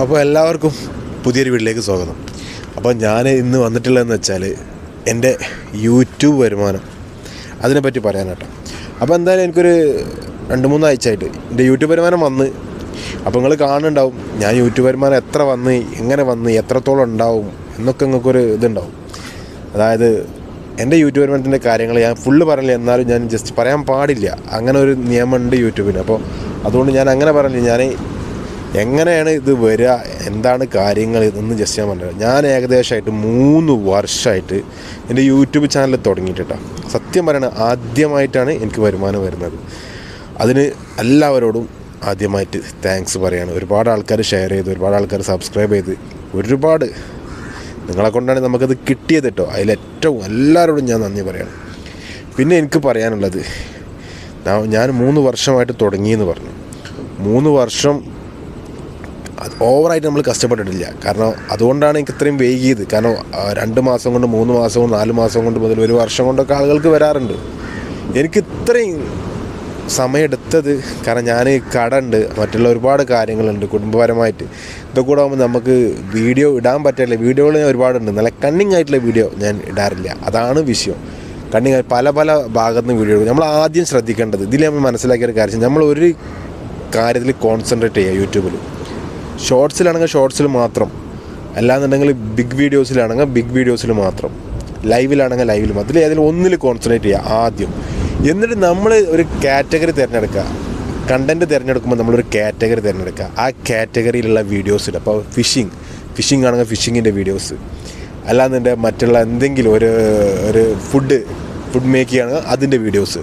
അപ്പോൾ എല്ലാവർക്കും പുതിയൊരു വീട്ടിലേക്ക് സ്വാഗതം. അപ്പോൾ ഞാൻ ഇന്ന് വന്നിട്ടുള്ളതെന്ന് വെച്ചാൽ എന്റെ യൂട്യൂബ് വരുമാനം. അതിനെപ്പറ്റി പറയാനാട്ടോ അപ്പോൾ എന്തായാലും എനിക്കൊരു രണ്ട് മൂന്ന് ആഴ്ചയായിട്ട് എന്റെ യൂട്യൂബ് വരുമാനം വന്ന് അപ്പോൾ നിങ്ങൾ കാണുന്നുണ്ടാവും ഞാൻ യൂട്യൂബ് വരുമാനം എത്ര വന്ന് എങ്ങനെ വന്ന് എത്രത്തോളം ഉണ്ടാവും എന്നൊക്കെ നിങ്ങൾക്കൊരു ഇതുണ്ടാവും. അതായത് എന്റെ യൂട്യൂബ് വരുമാനത്തിന്റെ കാര്യങ്ങൾ ഞാൻ ഫുള്ള് പറയില്ല എന്നാലും ഞാൻ ജസ്റ്റ് പറയാൻ പാടില്ല. അങ്ങനെ ഒരു നിയമമുണ്ട് യൂട്യൂബിന്. അപ്പോൾ അതുകൊണ്ട് ഞാൻ അങ്ങനെ പറഞ്ഞില്ല. ഞാൻ എങ്ങനെയാണ് ഇത് വരിക എന്താണ് കാര്യങ്ങൾ? എന്ന് ജസ്റ്റ് ഞാൻ പറഞ്ഞത് ഞാൻ ഏകദേശമായിട്ട് മൂന്ന് വർഷമായിട്ട് എന്റെ യൂട്യൂബ് ചാനൽ തുടങ്ങിയിട്ടാ സത്യം പറയണ ആദ്യമായിട്ടാണ് എനിക്ക് വരുമാനം വരുന്നത്. അതിന് എല്ലാവരോടും ആദ്യമായിട്ട് താങ്ക്സ് പറയാണ്. ഒരുപാട് ആൾക്കാർ ഷെയർ ചെയ്ത് ഒരുപാട് ആൾക്കാർ സബ്സ്ക്രൈബ് ചെയ്ത്. ഒരുപാട് നിങ്ങളെ കൊണ്ടാണ് നമുക്കത് കിട്ടിയത് കേട്ടോ അതിലേറ്റവും എല്ലാവരോടും ഞാൻ നന്ദി പറയണം. പിന്നെ എനിക്ക് പറയാനുള്ളത് ഞാൻ മൂന്ന് വർഷമായിട്ട് തുടങ്ങിയെന്ന് പറഞ്ഞു. മൂന്ന് വർഷം അത് ഓവറായിട്ട് നമ്മൾ കഷ്ടപ്പെട്ടിട്ടില്ല. കാരണം അതുകൊണ്ടാണ് എനിക്ക് ഇത്രയും വൈകിയത്. കാരണം രണ്ട് മാസം കൊണ്ട് മൂന്ന് മാസം കൊണ്ട് നാല് മാസം കൊണ്ട് മുതൽ ഒരു വർഷം കൊണ്ടൊക്കെ ആളുകൾക്ക് വരാറുണ്ട്. എനിക്ക് ഇത്രയും സമയമെടുത്തത് കാരണം ഞാൻ കട ഉണ്ട് മറ്റുള്ള ഒരുപാട് കാര്യങ്ങളുണ്ട് കുടുംബപരമായിട്ട്. ഇതൊക്കെ കൂടെ ആകുമ്പോൾ നമുക്ക് വീഡിയോ ഇടാൻ പറ്റില്ല വീഡിയോകൾ ഞാൻ ഒരുപാടുണ്ട്. നല്ല കണ്ണിങ് ആയിട്ടുള്ള വീഡിയോ ഞാൻ ഇടാറില്ല. അതാണ് വിഷയം. കണ്ണിങ് പല പല ഭാഗത്തുനിന്ന് വീഡിയോ നമ്മൾ ആദ്യം ശ്രദ്ധിക്കേണ്ടത് ഇതിൽ നമ്മൾ മനസ്സിലാക്കിയ ഒരു കാര്യം നമ്മൾ ഒരു കാര്യത്തിൽ കോൺസെൻട്രേറ്റ് ചെയ്യുക യൂട്യൂബിൽ ഷോർട്സിലാണെങ്കിൽ ഷോർട്സിൽ മാത്രം. അല്ലാന്നുണ്ടെങ്കിൽ ബിഗ് വീഡിയോസിലാണെങ്കിൽ ബിഗ് വീഡിയോസിൽ മാത്രം. ലൈവിലാണെങ്കിൽ ലൈവിൽ മാത്രം. അല്ലെങ്കിൽ ഏതെങ്കിലും ഒന്നിൽ കോൺസെൻട്രേറ്റ് ചെയ്യുക ആദ്യം. എന്നിട്ട് നമ്മൾ ഒരു കാറ്റഗറി തിരഞ്ഞെടുക്കുക. കണ്ടന്റ് തിരഞ്ഞെടുക്കുമ്പോൾ നമ്മളൊരു കാറ്റഗറി തിരഞ്ഞെടുക്കുക. ആ കാറ്റഗറിയിലുള്ള വീഡിയോസ് അപ്പോൾ ഫിഷിങ് ഫിഷിംഗ് ആണെങ്കിൽ ഫിഷിങ്ങിന്റെ വീഡിയോസ് അല്ലാന്നുണ്ടെങ്കിൽ മറ്റുള്ള എന്തെങ്കിലും ഒരു ഒരു ഫുഡ് ഫുഡ് മേക്ക് ചെയ്യുകയാണെങ്കിൽ അതിന്റെ വീഡിയോസ്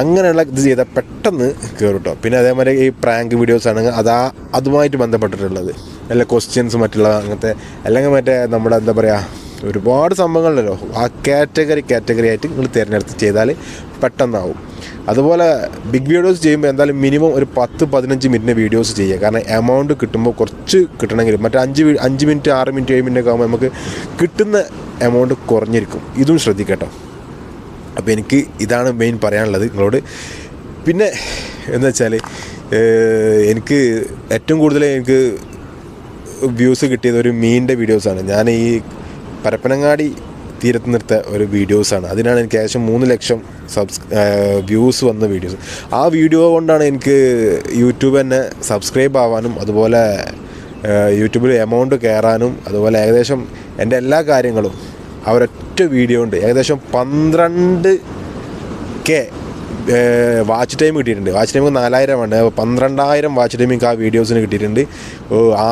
അങ്ങനെയുള്ള ഇത് ചെയ്താൽ പെട്ടെന്ന് കയറും കേട്ടോ പിന്നെ അതേമാതിരി ഈ പ്രാങ്ക് വീഡിയോസ് ആണെങ്കിൽ അതാ അതുമായിട്ട് ബന്ധപ്പെട്ടിട്ടുള്ളത്. അല്ല ക്വസ്റ്റ്യൻസ് മറ്റുള്ള അങ്ങനത്തെ അല്ലെങ്കിൽ മറ്റേ നമ്മുടെ എന്താ പറയുക ഒരുപാട് സംഭവങ്ങളുണ്ടല്ലോ. ആ കാറ്റഗറി കാറ്റഗറി ആയിട്ട് നിങ്ങൾ തിരഞ്ഞെടുത്ത് ചെയ്താൽ പെട്ടെന്നാവും. അതുപോലെ ബിഗ് വീഡിയോസ് ചെയ്യുമ്പോൾ എന്തായാലും മിനിമം ഒരു പത്ത് പതിനഞ്ച് മിനിറ്റിന് വീഡിയോസ് ചെയ്യുക. കാരണം എമൗണ്ട് കിട്ടുമ്പോൾ കുറച്ച് കിട്ടണമെങ്കിൽ മറ്റേ അഞ്ച് അഞ്ച് മിനിറ്റ് ആറ് മിനിറ്റ് ഏഴ് മിനിറ്റ് ഒക്കെ ആകുമ്പോൾ നമുക്ക് കിട്ടുന്ന എമൗണ്ട് കുറഞ്ഞിരിക്കും. ഇതും ശ്രദ്ധിക്കട്ടോ. അപ്പോൾ എനിക്ക് ഇതാണ് മെയിൻ പറയാനുള്ളത് നിങ്ങളോട്. പിന്നെ എന്ന് വെച്ചാൽ എനിക്ക് ഏറ്റവും കൂടുതൽ എനിക്ക് വ്യൂസ് കിട്ടിയത് ഒരു മീനിന്റെ വീഡിയോസാണ് ഞാൻ ഈ പരപ്പനങ്ങാടി തീരത്ത് നിർത്ത ഒരു വീഡിയോസാണ് അതിനാണ് എനിക്ക് ഏകദേശം മൂന്ന് ലക്ഷം സബ്സ് വ്യൂസ് വന്ന വീഡിയോസ് ആ വീഡിയോ കൊണ്ടാണ് എനിക്ക് യൂട്യൂബ് തന്നെ സബ്സ്ക്രൈബ് ആവാനും അതുപോലെ യൂട്യൂബിൽ എമൗണ്ട് കയറാനും അതുപോലെ ഏകദേശം എന്റെ എല്ലാ കാര്യങ്ങളും ആ ഒരൊറ്റ വീഡിയോ ഉണ്ട്. ഏകദേശം പന്ത്രണ്ട് കെ വാച്ച് ടൈം കിട്ടിയിട്ടുണ്ട്. വാച്ച് ടൈം നാലായിരം ആണ്. പന്ത്രണ്ടായിരം വാച്ച് ടൈം ആ വീഡിയോസിന് കിട്ടിയിട്ടുണ്ട്.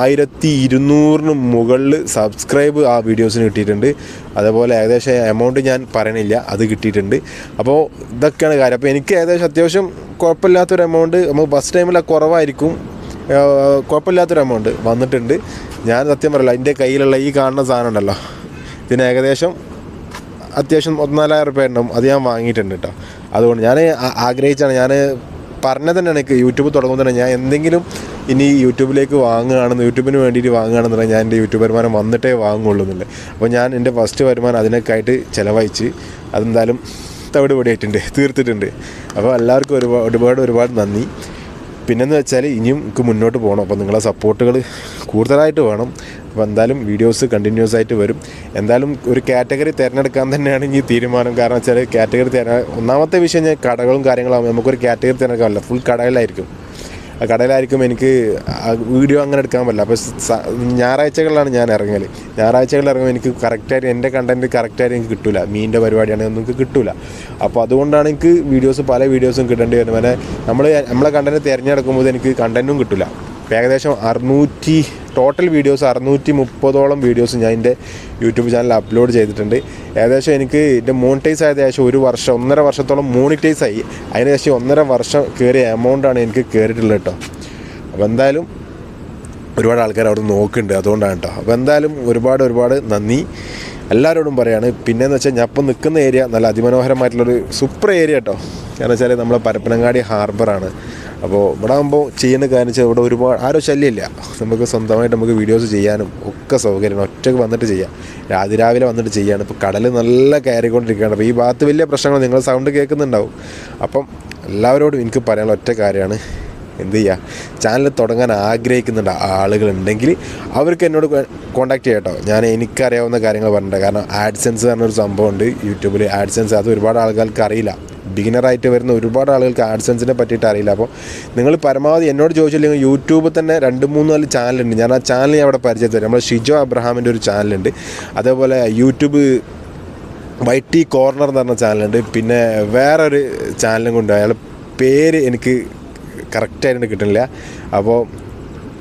ആയിരത്തി ഇരുന്നൂറിന് മുകളിൽ സബ്സ്ക്രൈബ് ആ വീഡിയോസിന് കിട്ടിയിട്ടുണ്ട്. അതേപോലെ ഏകദേശം എമൗണ്ട് ഞാൻ പറയണില്ല. അത് കിട്ടിയിട്ടുണ്ട്. അപ്പോൾ ഇതൊക്കെയാണ് കാര്യം. അപ്പോൾ എനിക്ക് ഏകദേശം അത്യാവശ്യം കുഴപ്പമില്ലാത്തൊരു എമൗണ്ട് നമുക്ക് ബസ് ടൈമിലൊക്കെ കുറവായിരിക്കും. കുഴപ്പമില്ലാത്തൊരു എമൗണ്ട് വന്നിട്ടുണ്ട്. ഞാൻ സത്യം പറയില്ല എന്റെ കയ്യിലുള്ള ഈ കാണുന്ന സാധനം ഉണ്ടല്ലോ. ഇതിന് ഏകദേശം അത്യാവശ്യം ഒന്നാലായിരം റുപ്യ ഉണ്ടാവും അത് ഞാൻ വാങ്ങിയിട്ടുണ്ട് കേട്ടോ അതുകൊണ്ട് ഞാൻ ആഗ്രഹിച്ചാണ്. ഞാൻ പറഞ്ഞത് തന്നെയാണ് എനിക്ക് യൂട്യൂബ് തുടങ്ങുമ്പോൾ തന്നെ ഞാൻ എന്തെങ്കിലും ഇനി യൂട്യൂബിലേക്ക് വാങ്ങുകയാണെന്ന് യൂട്യൂബിന് വേണ്ടിയിട്ട് വാങ്ങുകയാണെന്നുണ്ടെങ്കിൽ ഞാൻ എന്റെ യൂട്യൂബ് വരുമാനം വന്നിട്ടേ വാങ്ങുള്ളൂ എന്നുള്ളത്. അപ്പോൾ ഞാൻ എന്റെ ഫസ്റ്റ് വരുമാനം അതിനൊക്കെ ആയിട്ട് ചിലവഴിച്ച് അതെന്തായാലും തവിട് പൊടിയായിട്ടുണ്ട് തീർത്തിട്ടുണ്ട്. അപ്പോൾ എല്ലാവർക്കും ഒരുപാട് ഒരുപാട് ഒരുപാട് നന്ദി. പിന്നെന്ന് വെച്ചാൽ ഇനിയും എനിക്ക് മുന്നോട്ട് പോകണം. അപ്പോൾ നിങ്ങളെ സപ്പോർട്ടുകൾ കൂടുതലായിട്ട് വേണം. അപ്പോൾ എന്തായാലും വീഡിയോസ് കണ്ടിന്യൂസ് ആയിട്ട് വരും. എന്തായാലും ഒരു കാറ്റഗറി തിരഞ്ഞെടുക്കാൻ തന്നെയാണ് ഈ തീരുമാനം. കാരണം വെച്ചാൽ കാറ്റഗറി തിരഞ്ഞ ഒന്നാമത്തെ വിഷയം ഞാൻ കടകളും കാര്യങ്ങളാകുമ്പോൾ നമുക്കൊരു കാറ്റഗറി തിരഞ്ഞെടുക്കാമല്ല ഫുൾ കടകളിലായിരിക്കും. കടയിലായിരിക്കും എനിക്ക് വീഡിയോ അങ്ങനെ എടുക്കാൻ പറ്റില്ല. അപ്പോൾ ഞായറാഴ്ചകളിലാണ് ഞാൻ ഇറങ്ങൽ ഞായറാഴ്ചകളിൽ ഇറങ്ങുമ്പോൾ എനിക്ക് കറക്റ്റായിട്ട് എന്റെ കണ്ടന്റ് കറക്റ്റായിട്ട് എനിക്ക് കിട്ടില്ല മീനിന്റെ പരിപാടിയാണെങ്കിൽ ഒന്നും കിട്ടില്ല അപ്പോൾ അതുകൊണ്ടാണ് എനിക്ക് വീഡിയോസ് പല വീഡിയോസും കിട്ടേണ്ടി വരുന്നത്. നമ്മൾ നമ്മളെ കണ്ടന്റ് തിരഞ്ഞെടുക്കുമ്പോൾ എനിക്ക് കണ്ടന്റും കിട്ടില്ല ഏകദേശം അറുന്നൂറ്റി ടോട്ടൽ വീഡിയോസ് അറുന്നൂറ്റി മുപ്പതോളം വീഡിയോസ് ഞാൻ എന്റെ യൂട്യൂബ് ചാനൽ അപ്ലോഡ് ചെയ്തിട്ടുണ്ട്. ഏകദേശം എനിക്ക് എന്റെ മോണിറ്റൈസ് ആയത് ഏകദേശം ഒരു വർഷം ഒന്നര വർഷത്തോളം മോണിറ്റൈസ് ആയി. അതിന് ശേഷം ഒന്നര വർഷം കയറിയ എമൗണ്ടാണ് എനിക്ക് കയറിയിട്ടുള്ളത് കേട്ടോ. അപ്പോൾ എന്തായാലും ഒരുപാട് ആൾക്കാർ അവിടെ നോക്കുന്നുണ്ട്. അതുകൊണ്ടാണ് കേട്ടോ. അപ്പോൾ എന്തായാലും ഒരുപാട് ഒരുപാട് നന്ദി. എല്ലാവരോടും പറയാണ്. പിന്നെയെന്ന് വെച്ചാൽ ഞാൻ ഇപ്പം നിൽക്കുന്ന ഏരിയ നല്ല അതിമനോഹരമായിട്ടുള്ളൊരു സൂപ്പർ ഏരിയ കേട്ടോ കാരണം വെച്ചാൽ നമ്മളെ പരപ്പനങ്ങാടി ഹാർബറാണ് അപ്പോൾ ഇവിടെ ആകുമ്പോൾ ചെയ്യുന്ന കാര്യം വെച്ചാൽ ഇവിടെ ഒരുപാട് ആരോ ശല്യമില്ല. നമുക്ക് സ്വന്തമായിട്ട് നമുക്ക് വീഡിയോസ് ചെയ്യാനും ഒക്കെ സൗകര്യമാണ് ഒറ്റയ്ക്ക് വന്നിട്ട് ചെയ്യാം. അതിരാവിലെ വന്നിട്ട് ചെയ്യാണ്. ഇപ്പോൾ കടൽ നല്ല കയറിക്കൊണ്ടിരിക്കുകയാണ്. അപ്പോൾ ഈ ഭാഗത്ത് വലിയ പ്രശ്നങ്ങൾ നിങ്ങൾ സൗണ്ട് കേൾക്കുന്നുണ്ടാവും. അപ്പം എല്ലാവരോടും എനിക്ക് പറയാനുള്ള ഒറ്റ കാര്യമാണ്. എന്ത് ചെയ്യുക ചാനൽ തുടങ്ങാൻ ആഗ്രഹിക്കുന്നുണ്ട് ആളുകളുണ്ടെങ്കിൽ അവർക്ക് എന്നോട് കോൺടാക്ട് ചെയ്യട്ടോ ഞാൻ എനിക്കറിയാവുന്ന കാര്യങ്ങൾ പറഞ്ഞിട്ടുണ്ട് കാരണം ആഡ്സെൻസ് പറഞ്ഞൊരു സംഭവമുണ്ട് യൂട്യൂബിൽ ആഡ്സെൻസ് അത് ഒരുപാട് ആളുകൾക്ക് അറിയില്ല. ബിഗിനറായിട്ട് വരുന്ന ഒരുപാട് ആളുകൾക്ക് ആഡ്സെൻസിനെ പറ്റിയിട്ട് അറിയില്ല. അപ്പോൾ നിങ്ങൾ പരമാവധി എന്നോട് ചോദിച്ചില്ലെങ്കിൽ യൂട്യൂബിൽ തന്നെ രണ്ട് മൂന്ന് നാല് ചാനലുണ്ട് ഞാൻ ആ ചാനൽ ഞാൻ അവിടെ പരിചയത്തിൽ നമ്മൾ ഷിജോ അബ്രഹാമിന്റെ ഒരു ചാനലുണ്ട് അതേപോലെ യൂട്യൂബ് വൈറ്റി കോർണർ എന്ന് പറഞ്ഞ ചാനലുണ്ട് പിന്നെ വേറൊരു ചാനലും കൊണ്ട് അയാൾ പേര് എനിക്ക് കറക്റ്റായിട്ട് കിട്ടുന്നില്ല. അപ്പോൾ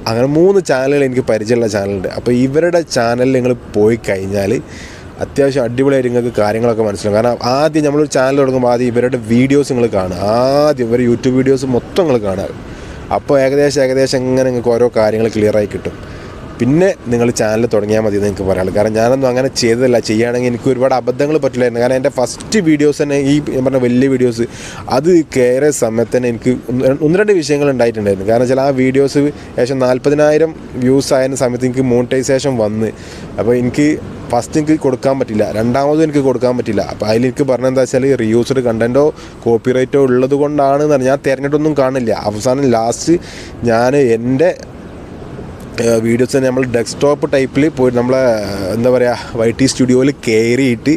അങ്ങനെ മൂന്ന് ചാനലുകൾ എനിക്ക് പരിചയമുള്ള ചാനലുണ്ട്. അപ്പോൾ ഇവരുടെ ചാനലിൽ നിങ്ങൾ പോയി കഴിഞ്ഞാൽ അത്യാവശ്യം അടിപൊളിയായിട്ട് നിങ്ങൾക്ക് കാര്യങ്ങളൊക്കെ മനസ്സിലാവും. കാരണം ആദ്യം നമ്മളൊരു ചാനൽ തുടങ്ങുമ്പോൾ ആദ്യം ഇവരുടെ വീഡിയോസ് നിങ്ങൾ കാണുക. ആദ്യം ഇവരുടെ യൂട്യൂബ് വീഡിയോസ് മൊത്തം നിങ്ങൾ കാണുക. അപ്പോൾ ഏകദേശം ഏകദേശം എങ്ങനെ നിങ്ങൾക്ക് ഓരോ കാര്യങ്ങൾ ക്ലിയറായി കിട്ടും. പിന്നെ നിങ്ങൾ ചാനൽ തുടങ്ങിയാൽ മതി എന്ന് എനിക്ക് പറയാനുള്ളൂ. കാരണം ഞാനൊന്നും അങ്ങനെ ചെയ്തതല്ല. ചെയ്യുകയാണെങ്കിൽ എനിക്ക് ഒരുപാട് അബദ്ധങ്ങൾ പറ്റില്ലായിരുന്നു. കാരണം എന്റെ ഫസ്റ്റ് വീഡിയോസ് തന്നെ ഈ ഞാൻ പറഞ്ഞ വലിയ വീഡിയോസ് അത് കയറിയ സമയത്ത് തന്നെ എനിക്ക് ഒന്ന് രണ്ട് വിഷയങ്ങൾ ഉണ്ടായിട്ടുണ്ടായിരുന്നു. കാരണം വെച്ചാൽ ആ വീഡിയോസ് ഏകദേശം നാൽപ്പതിനായിരം വ്യൂസ് ആയ സമയത്ത് എനിക്ക് മോണിറ്റൈസേഷൻ വന്ന്. അപ്പോൾ എനിക്ക് ഫസ്റ്റ് എനിക്ക് കൊടുക്കാൻ പറ്റില്ല. രണ്ടാമതും എനിക്ക് കൊടുക്കാൻ പറ്റില്ല. അപ്പോൾ അതിൽ എനിക്ക് പറഞ്ഞത് എന്താ വെച്ചാൽ റീയൂസ്ഡ് കണ്ടന്റോ കോപ്പിറൈറ്റോ ഉള്ളത് കൊണ്ടാണ് ഞാൻ തിരഞ്ഞിട്ടൊന്നും കാണില്ല. അവസാനം ലാസ്റ്റ് ഞാൻ എന്റെ വീഡിയോസ് തന്നെ നമ്മൾ ഡെസ്ക്ടോപ്പ് ടൈപ്പിൽ പോയി നമ്മളെ എന്താ പറയുക വൈ ടി സ്റ്റുഡിയോയിൽ കയറിയിട്ട്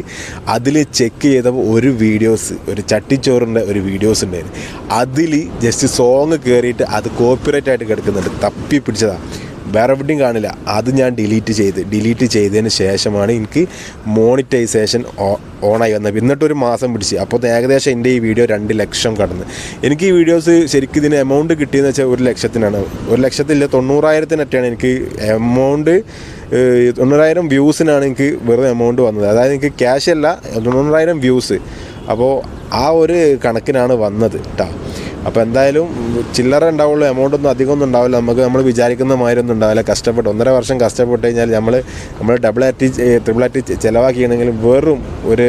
അതിൽ ചെക്ക് ചെയ്തപ്പോൾ ഒരു വീഡിയോസ് ഒരു ചട്ടിച്ചോറിന്റെ ഒരു വീഡിയോസ് ഉണ്ടായിരുന്നു. അതിൽ ജസ്റ്റ് സോങ് കയറിയിട്ട് അത് കോപ്പിറൈറ്റ് ആയിട്ട് കിടക്കുന്നുണ്ട്. തപ്പി പിടിച്ചതാണ് വേറെ എവിടെയും കാണില്ല. അത് ഞാൻ ഡിലീറ്റ് ചെയ്ത് ഡിലീറ്റ് ചെയ്തതിന് ശേഷമാണ് എനിക്ക് മോണിറ്റൈസേഷൻ ഓണായി വന്നത്. എന്നിട്ടൊരു മാസം പിടിച്ച്. അപ്പോൾ ഏകദേശം എന്റെ ഈ വീഡിയോ രണ്ട് ലക്ഷം കടന്ന്. എനിക്ക് ഈ വീഡിയോസ് ശരിക്കും ഇതിന് എമൗണ്ട് കിട്ടിയെന്ന് വെച്ചാൽ ഒരു ലക്ഷത്തിനാണ്. ഒരു ലക്ഷത്തില്ല തൊണ്ണൂറായിരത്തിനൊക്കെയാണ് എനിക്ക് എമൗണ്ട് തൊണ്ണൂറായിരം വ്യൂസിനാണ് എനിക്ക് വെറുതെ എമൗണ്ട് വന്നത്. അതായത് എനിക്ക് ക്യാഷ് അല്ല തൊണ്ണൂറായിരം വ്യൂസ്. അപ്പോൾ ആ ഒരു കണക്കിനാണ് വന്നത് കേട്ടോ അപ്പോൾ എന്തായാലും ചില്ലറ ഉണ്ടാവുള്ളൂ എമൗണ്ട് ഒന്നും അധികം ഒന്നും ഉണ്ടാവില്ല. നമുക്ക് നമ്മൾ വിചാരിക്കുന്ന മാതിരി ഒന്നും ഉണ്ടാവില്ല. കഷ്ടപ്പെട്ട് ഒന്നര വർഷം കഷ്ടപ്പെട്ട് കഴിഞ്ഞാൽ നമ്മൾ നമ്മൾ ഡബിൾ ആറ്റി ട്രിപ്പിൾ ആറ്റി ചിലവാക്കിയാണെങ്കിൽ വെറും ഒരു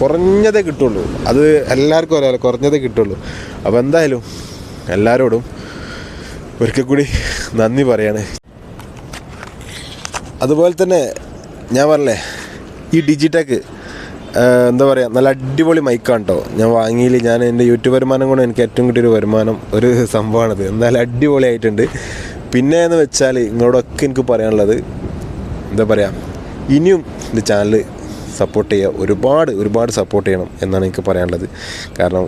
കുറഞ്ഞതേ കിട്ടുള്ളൂ. അത് എല്ലാവർക്കും അറിയാമല്ലോ കുറഞ്ഞതേ കിട്ടുള്ളൂ. അപ്പോൾ എന്തായാലും എല്ലാവരോടും ഒരിക്കൽ കൂടി നന്ദി പറയാണ്. അതുപോലെ തന്നെ ഞാൻ പറഞ്ഞേ ഈ ഡിജിടെക് എന്താ പറയുക നല്ല അടിപൊളി മൈക്കാണ് കേട്ടോ ഞാൻ വാങ്ങിയില്ല. ഞാൻ എന്റെ യൂട്യൂബ് വരുമാനം കൊണ്ട് എനിക്ക് ഏറ്റവും കിട്ടിയൊരു വരുമാനം ഒരു സംഭവമാണത്. എന്തായാലും അടിപൊളിയായിട്ടുണ്ട്. പിന്നെ എന്ന് വെച്ചാൽ നിങ്ങളോടൊക്കെ എനിക്ക് പറയാനുള്ളത് എന്താ പറയുക ഇനിയും എന്റെ ചാനൽ സപ്പോർട്ട് ചെയ്യുക ഒരുപാട് ഒരുപാട് സപ്പോർട്ട് ചെയ്യണം എന്നാണ് എനിക്ക് പറയാനുള്ളത്. കാരണം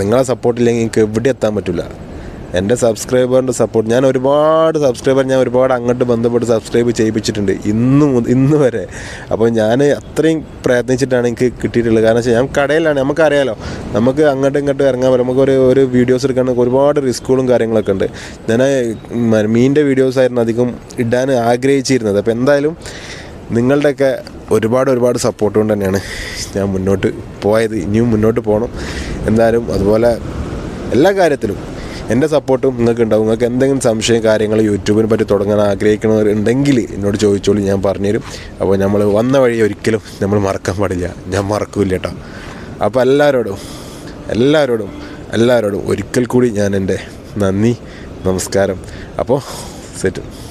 നിങ്ങളെ സപ്പോർട്ടില്ലെങ്കിൽ എനിക്ക് എവിടെ എത്താൻ പറ്റില്ല എന്റെ സബ്സ്ക്രൈബറിന്റെ സപ്പോർട്ട് ഞാൻ ഒരുപാട് സബ്സ്ക്രൈബർ ഞാൻ ഒരുപാട് അങ്ങോട്ട് ബന്ധപ്പെട്ട് സബ്സ്ക്രൈബ് ചെയ്യിപ്പിച്ചിട്ടുണ്ട് ഇന്ന് ഇന്ന് വരെ. അപ്പോൾ ഞാൻ അത്രയും പ്രയത്നിച്ചിട്ടാണ് എനിക്ക് കിട്ടിയിട്ടുള്ളത്. കാരണം വെച്ചാൽ ഞാൻ കടയിലാണ്. നമുക്കറിയാലോ നമുക്ക് അങ്ങോട്ടും ഇങ്ങോട്ടും ഇറങ്ങാൻ പറ്റും. നമുക്ക് ഒരു ഒരു വീഡിയോസ് എടുക്കാൻ ഒരുപാട് റിസ്കുകളും കാര്യങ്ങളൊക്കെ ഉണ്ട്. ഞാൻ മീന്റെ വീഡിയോസ് ആയിരുന്നു അധികം ഇടാൻ ആഗ്രഹിച്ചിരുന്നത്. അപ്പോൾ എന്തായാലും നിങ്ങളുടെയൊക്കെ ഒരുപാട് ഒരുപാട് സപ്പോർട്ട് കൊണ്ട് തന്നെയാണ് ഞാൻ മുന്നോട്ട് പോയത്. ഇനിയും മുന്നോട്ട് പോകണം എന്തായാലും അതുപോലെ എല്ലാ കാര്യത്തിലും എന്റെ സപ്പോർട്ടും നിങ്ങൾക്ക് ഉണ്ടാവും. നിങ്ങൾക്ക് എന്തെങ്കിലും സംശയം കാര്യങ്ങൾ യൂട്യൂബിനെ പറ്റി തുടങ്ങാൻ ആഗ്രഹിക്കണവരുണ്ടെങ്കിൽ എന്നോട് ചോദിച്ചോളൂ ഞാൻ പറഞ്ഞുതരും. അപ്പോൾ നമ്മൾ വന്ന വഴി ഒരിക്കലും നമ്മൾ മറക്കാൻ പാടില്ല. ഞാൻ മറക്കില്ല കേട്ടോ. അപ്പോൾ എല്ലാവരോടും എല്ലാവരോടും എല്ലാവരോടും ഒരിക്കൽ കൂടി ഞാൻ എന്റെ നന്ദി നമസ്കാരം. അപ്പോൾ സെറ്റ്